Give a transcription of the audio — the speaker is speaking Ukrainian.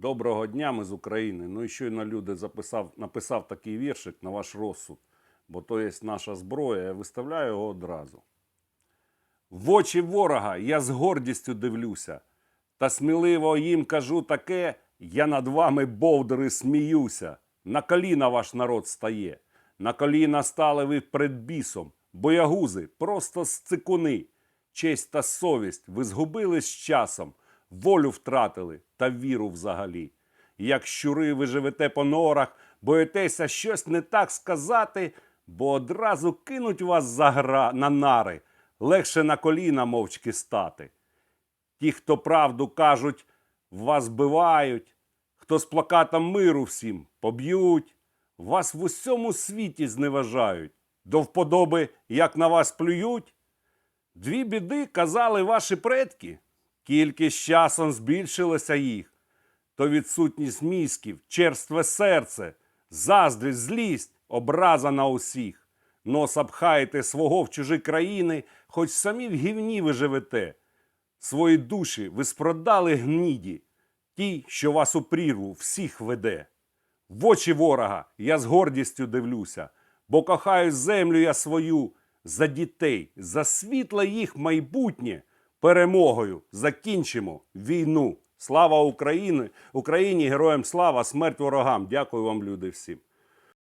Доброго дня, ми з України. Ну і щойно люди записав, написав такий віршик на ваш розсуд, бо то є наша зброя, я виставляю його одразу. В очі ворога я з гордістю дивлюся, та сміливо їм кажу таке, я над вами, бовдери, сміюся. На коліна ваш народ стає, на коліна стали ви перед бісом, боягузи, просто сцикуни. Честь та совість ви згубили з часом, волю втратили та віру взагалі. Як щури ви живете по норах, боїтеся щось не так сказати, бо одразу кинуть вас за гра на нари, легше на коліна мовчки стати. Ті, хто правду кажуть, вас бивають, хто з плакатом миру всім поб'ють, вас в усьому світі зневажають, до вподоби, як на вас плюють. Дві біди казали ваші предки, кількість часом збільшилося їх, то відсутність мізків, черстве серце, заздрість, злість, образа на усіх. Носа пхаєте свого в чужі країни, хоч самі в гівні ви живете. Свої душі ви спродали гніді, ті, що вас у прірву всіх веде. В очі ворога я з гордістю дивлюся, бо кохаю землю я свою за дітей, за світле їх майбутнє. Перемогою закінчимо війну. Слава Україні! Україні! Героям слава! Смерть ворогам! Дякую вам, люди, всім!